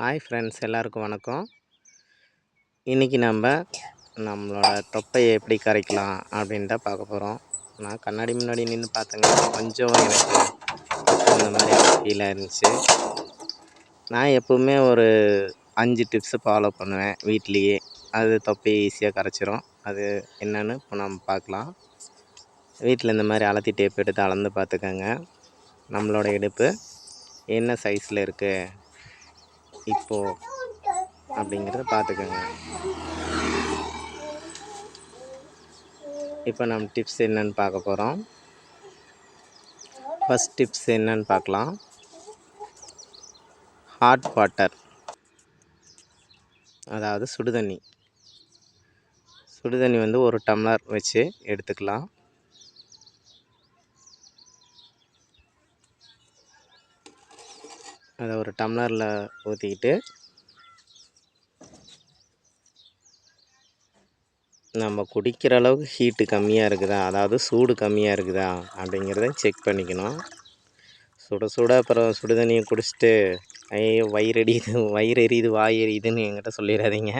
Hi friends எல்லாருக்கும் வணக்கம். இன்றைக்கி நம்ம நம்மளோட தொப்பையை எப்படி கரைக்கலாம் அப்படின்ட்டு பார்க்க போகிறோம் நான் கண்ணாடி முன்னாடி நின்று பார்த்தேங்க. கொஞ்சம் எனக்கு இந்த மாதிரி ஃபீலாக இருந்துச்சு. நான் எப்போவுமே ஒரு அஞ்சு டிப்ஸு ஃபாலோ பண்ணுவேன் வீட்லேயே. அது தொப்பையை ஈஸியாக கரைச்சிரும். அது என்னன்னு இப்போ நம்ம பார்க்கலாம். வீட்டில் இந்த மாதிரி அலத்தி டேப் எடுத்து அளந்து பார்த்துக்கோங்க. நம்மளோட இடுப்பு என்ன சைஸில் இருக்குது இப்போது அப்படிங்கிறத பார்த்துக்கோங்க. இப்போ நம்ம டிப்ஸ் என்னன்னு பார்க்க போகிறோம் ஃபஸ்ட் டிப்ஸ் என்னன்னு பார்க்கலாம். ஹாட் வாட்டர் அதாவது சுடுதண்ணி. சுடுதண்ணி வந்து ஒரு டம்ளர் வச்சு எடுத்துக்கலாம். அதை ஒரு டம்ளரில் ஊற்றிக்கிட்டு நம்ம குடிக்கிற அளவுக்கு ஹீட்டு கம்மியாக இருக்குதா? அதாவது சூடு கம்மியாக இருக்குதா? அப்படிங்கிறத செக் பண்ணிக்கணும். சுட சுட அப்புறம் சுடு தண்ணியை குடிச்சிட்டு ஐயோ வயிறு எரியுது வயிறு எரியுது வாய் எரியுதுன்னு என்கிட்ட சொல்லிடாதீங்க.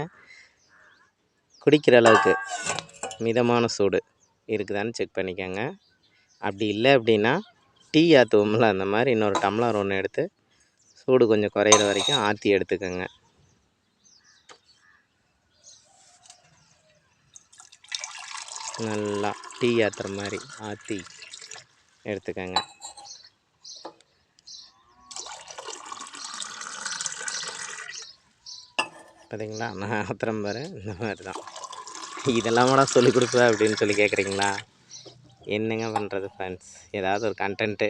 குடிக்கிற அளவுக்கு மிதமான சூடு இருக்குதான்னு செக் பண்ணிக்கோங்க. அப்படி இல்லை அப்படின்னா டீ ஆற்றுவோம்ல அந்த மாதிரி இன்னொரு டம்ளர் ஒன்று எடுத்து சூடு கொஞ்சம் குறையிற வரைக்கும் ஆற்றி எடுத்துக்கோங்க. நல்லா டீ ஆற்றுற மாதிரி ஆற்றி எடுத்துக்கோங்க. பார்த்தீங்களா நான் ஆத்திரம் பாரு இந்த மாதிரி தான். இதெல்லாம் கூட சொல்லி கொடுப்பேன் அப்படின்னு சொல்லி கேட்குறீங்களா என்னங்க பண்ணுறது ஃப்ரெண்ட்ஸ் ஏதாவது ஒரு கண்டென்ட்டு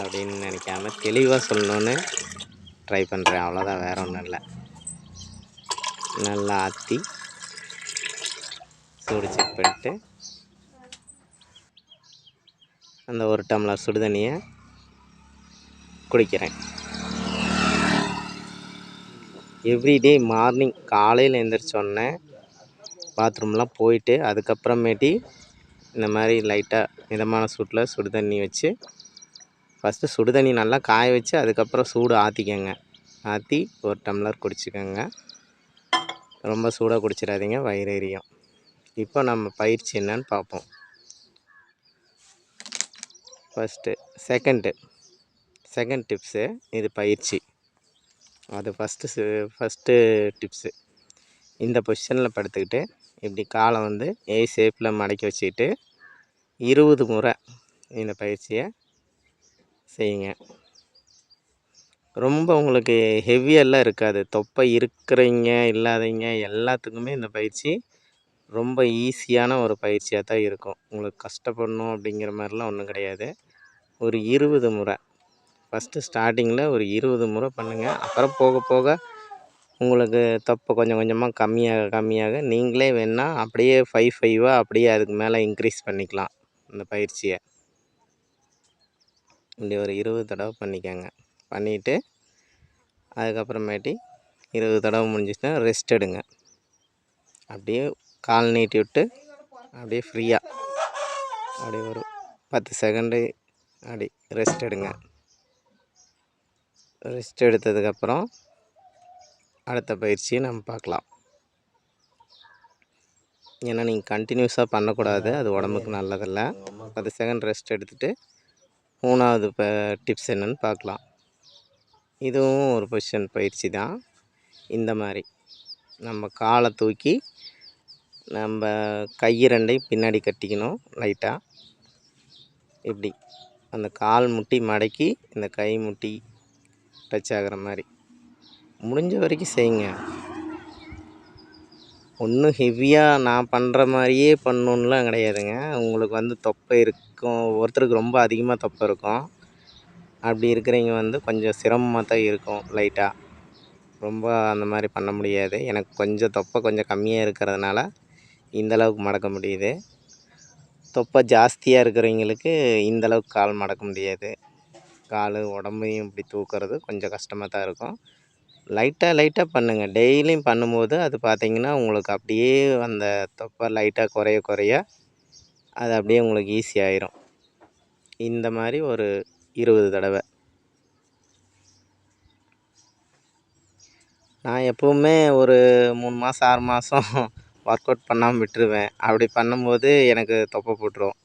அப்படின்னு நினைக்காம தெளிவாக சொல்லணுன்னு ட்ரை பண்ணுறேன் அவ்வளோதான் வேறு ஒன்றும் இல்லை. நல்லா ஆற்றி சூடு செக் பண்ணிட்டு அந்த ஒரு டம்ளர் சுடுதண்ணியை குடிக்கிறேன். எவ்ரிடே மார்னிங் காலையில் எழுந்திரிச்சோடனே பாத்ரூம்லாம் போயிட்டு அதுக்கப்புறமேட்டி இந்த மாதிரி லைட்டாக மிதமான சூட்டில் சுடு தண்ணி வச்சு ஃபஸ்ட்டு சுடு தண்ணி நல்லா காய வச்சு அதுக்கப்புறம் சூடு ஆற்றிக்கங்க ஆற்றி ஒரு டம்ளர் குடிச்சிக்கோங்க. ரொம்ப சூடாக குடிச்சிடாதீங்க வயிறு எரியும். இப்போ நம்ம பயிற்சி என்னன்னு பார்ப்போம். ஃபஸ்ட்டு செகண்டு செகண்ட் டிப்ஸு இது பயிற்சி. அது ஃபஸ்ட்டு ஃபஸ்ட்டு டிப்ஸு இந்த பொசிஷனில் படுத்துக்கிட்டு இப்படி காலை வந்து ஏ ஷேப்பில் மடக்கி வச்சுக்கிட்டு இருபது முறை இந்த பயிற்சியை செய்யுங்க. ரொம்ப உங்களுக்கு ஹெவியெல்லாம் இருக்காது. தொப்பை இருக்கிறவங்க இல்லாதவங்க எல்லாத்துக்குமே இந்த பயிற்சி ரொம்ப ஈஸியான ஒரு பயிற்சியாக தான் இருக்கும். உங்களுக்கு கஷ்டப்படணும் அப்படிங்கிற மாதிரிலாம் ஒன்றும் கிடையாது. ஒரு இருபது முறை. ஃபஸ்ட்டு ஸ்டார்டிங்கில் ஒரு இருபது முறை பண்ணுங்கள் அப்புறம் போக போக உங்களுக்கு தொப்பை கொஞ்சம் கொஞ்சமாக கம்மியாக கம்மியாக நீங்களே வேணால் அப்படியே ஃபைவ் ஃபைவாக அப்படியே அதுக்கு மேலே இன்க்ரீஸ் பண்ணிக்கலாம். இந்த பயிற்சியை. இப்படி ஒரு இருபது தடவை பண்ணிக்கோங்க. பண்ணிவிட்டு அதுக்கப்புறமேட்டி இருபது தடவை முடிஞ்சிச்சுன்னா ரெஸ்ட் எடுங்க. அப்படியே கால் நீட்டி விட்டு அப்படியே ஃப்ரீயாக அப்படியே ஒரு பத்து செகண்டு அப்படி ரெஸ்ட் எடுங்க. ரெஸ்ட் எடுத்ததுக்கப்புறம் அடுத்த பயிற்சியை நம்ம பார்க்கலாம். ஏன்னா நீங்கள் கண்டினியூஸாக பண்ணக்கூடாது. அது உடம்புக்கு நல்லதில்லை. பத்து செகண்ட் ரெஸ்ட் எடுத்துகிட்டு மூணாவது இப்போ டிப்ஸ் என்னென்னு பார்க்கலாம். இதுவும் ஒரு பொசிஷன் பயிற்சி தான். இந்த மாதிரி. நம்ம காலை தூக்கி நம்ம கை ரெண்டையும் பின்னாடி கட்டிக்கணும் லைட்டாக இப்படி. அந்த கால் முட்டி மடக்கி இந்த கை முட்டி டச் ஆகிற மாதிரி. முடிஞ்ச வரைக்கும் செய்யுங்க ஒன்றும் ஹெவியாக நான் பண்ணுற மாதிரியே பண்ணணுன்லாம் கிடையாதுங்க. உங்களுக்கு வந்து தொப்பை இருக்கும். ஒருத்தருக்கு ரொம்ப அதிகமாக தொப்பை இருக்கும். அப்படி இருக்கிறவங்க வந்து கொஞ்சம் சிரமமாக தான் இருக்கும் லைட்டாக ரொம்ப அந்த மாதிரி பண்ண முடியாது. எனக்கு கொஞ்சம் தொப்பை கொஞ்சம் கம்மியாக இருக்கிறதுனால இந்தளவுக்கு மடக்க முடியுது. தொப்பை ஜாஸ்தியாக இருக்கிறவங்களுக்கு இந்தளவுக்கு கால் மடக்க முடியாது. கால் உடம்பையும் இப்படி தூக்கிறது கொஞ்சம் கஷ்டமாக தான் இருக்கும். லைட்டாக லைட்டாக பண்ணுங்கள் டெய்லியும் பண்ணும்போது அது பார்த்தீங்கன்னா உங்களுக்கு அப்படியே அந்த தொப்பை லைட்டாக குறைய குறைய அது அப்படியே உங்களுக்கு ஈஸியாயிரும் இந்த மாதிரி ஒரு இருபது தடவை. நான் எப்போவுமே ஒரு மூணு மாதம் ஆறு மாதம் ஒர்க் அவுட் பண்ணாமல் விட்டுருவேன். அப்படி பண்ணும்போது எனக்கு தொப்பை போட்டுரும்.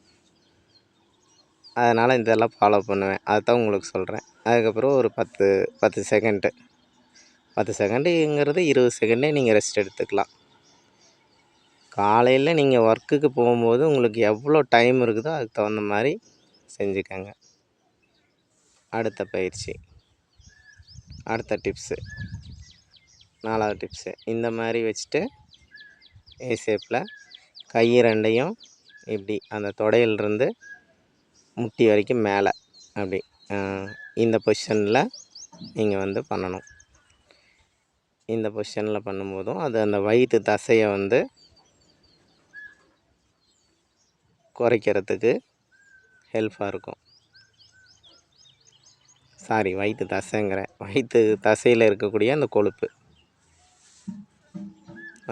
அதனால் இதெல்லாம் ஃபாலோ பண்ணுவேன். அதுதான் உங்களுக்கு சொல்கிறேன் அதுக்கப்புறம் ஒரு பத்து பத்து செகண்டு பத்து செகண்டுங்கிறது இருபது செகண்டே நீங்கள் ரெஸ்ட் எடுத்துக்கலாம். காலையில் நீங்கள் ஒர்க்குக்கு போகும்போது உங்களுக்கு எவ்வளோ டைம் இருக்குதோ அதுக்கு தகுந்த மாதிரி செஞ்சுக்கோங்க. அடுத்த பயிற்சி. அடுத்த டிப்ஸு நாலாவது டிப்ஸு இந்த மாதிரி வச்சுட்டு ஏ ஷேப்பில் கை ரெண்டையும் இப்படி அந்த தொடையிலிருந்து முட்டி வரைக்கும் மேலே அப்படி இந்த பொசிஷனில் நீங்கள் வந்து பண்ணணும். இந்த பொசிஷனில் பண்ணும்போதும் அது அந்த வயிற்று தசையை வந்து குறைக்கிறதுக்கு ஹெல்ப்பாக இருக்கும். சாரி வயிற்று தசைங்கிறேன் வயிற்று தசையில் இருக்கக்கூடிய அந்த கொழுப்பு.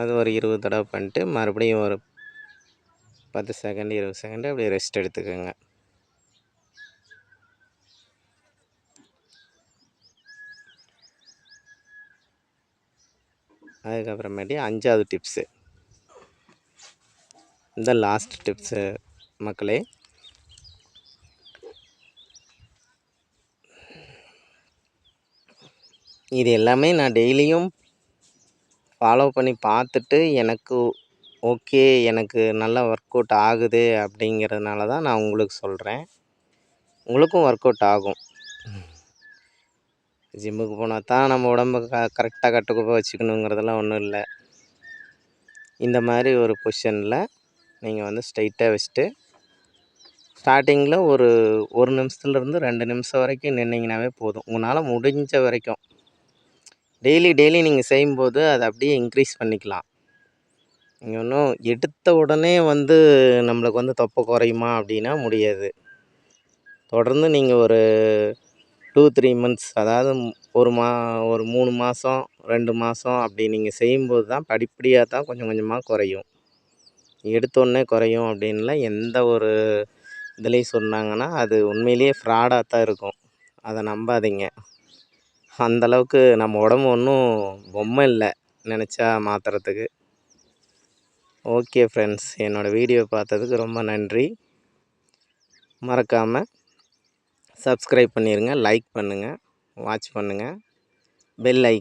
அது ஒரு இருபது தடவை பண்ணிட்டு மறுபடியும் ஒரு பத்து செகண்ட் இருபது செகண்ட் அப்படியே ரெஸ்ட் எடுத்துக்கோங்க. அதுக்கப்புறமேட்டி அஞ்சாவது டிப்ஸு இந்த லாஸ்ட் டிப்ஸு மக்களே. இது எல்லாமே நான் டெய்லியும் ஃபாலோ பண்ணி பார்த்துட்டு எனக்கு ஓகே எனக்கு நல்லா ஒர்க் அவுட் ஆகுது அப்படிங்கிறதுனால தான் நான் உங்களுக்கு சொல்கிறேன் உங்களுக்கும் ஒர்க் அவுட் ஆகும். ஜிம்முக்கு போனால் தான் நம்ம உடம்ப க கரெக்டாக கட்டுக்கோப்பாக வச்சுக்கணுங்கிறதெல்லாம் ஒன்றும் இல்லை. இந்த மாதிரி ஒரு பொசிஷனில் நீங்கள் வந்து ஸ்ட்ரைட்டாக வச்சுட்டு ஸ்டார்டிங்கில் ஒரு ஒரு நிமிஷத்துலேருந்து ரெண்டு நிமிஷம் வரைக்கும் நின்னீங்கனாவே போதும். உங்களால் முடிஞ்ச வரைக்கும். டெய்லி டெய்லி நீங்கள் செய்யும்போது அதை அப்படியே இன்க்ரீஸ் பண்ணிக்கலாம். நீங்கள் ஒன்றும் எடுத்த உடனே வந்து நம்மளுக்கு வந்து தொப்பை குறையுமா அப்படின்னா முடியாது. தொடர்ந்து நீங்கள் ஒரு டூ த்ரீ மந்த்ஸ் அதாவது ஒரு மா ஒரு மூணு மாதம் ரெண்டு மாதம் அப்படி நீங்கள் செய்யும்போது தான் படிப்படியாக தான் கொஞ்சம் கொஞ்சமாக குறையும். எடுத்தோடனே குறையும் அப்படின்லாம் எந்த ஒரு இதுலேயும் சொன்னாங்கன்னா அது உண்மையிலேயே ஃப்ராடாக தான் இருக்கும். அதை நம்பாதீங்க. அந்தளவுக்கு நம்ம உடம்பு ஒன்றும் பொம்மை இல்லை நினச்சா மாற்றுறதுக்கு ஓகே ஃப்ரெண்ட்ஸ் என்னோடய வீடியோ பார்த்ததுக்கு ரொம்ப நன்றி. மறக்காமல் சப்ஸ்கிரைப் பண்ணிடுங்க லைக் பண்ணுங்கள் வாட்ச் பண்ணுங்கள் பெல் ஐ